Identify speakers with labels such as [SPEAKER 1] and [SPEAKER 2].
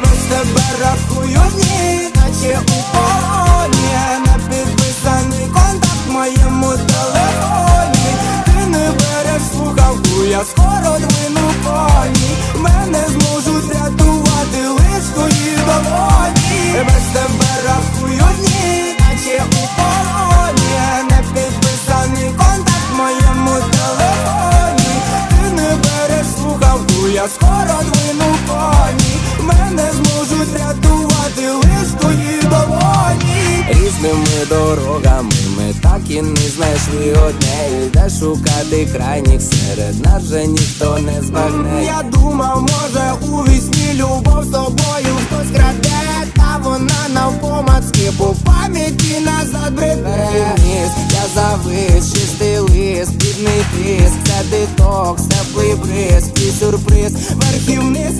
[SPEAKER 1] Без тебе рахую дні, наче у полоні Не підписаний контакт в моєму телефоні Ти не береш слухавку, я скоро двину коні Мене зможуть рятувати лиш твої долоні Без тебе рахую дні, наче у полоні Не підписаний контакт моєму телефоні Ти не береш слухавку, я скоро двину
[SPEAKER 2] Різними дорогами ми так і не знайшли одне. Де шукати крайніх серед нас же ніхто не збагне.
[SPEAKER 1] Я думав, може у вісні любов з тобою хтось краде Та вона навпомацки по пам'яті назад бреде.
[SPEAKER 2] Я завис, чистий лист, бідний тиск, це детокс, теплий бриз, твій сюрприз.
[SPEAKER 1] Верхів вниз,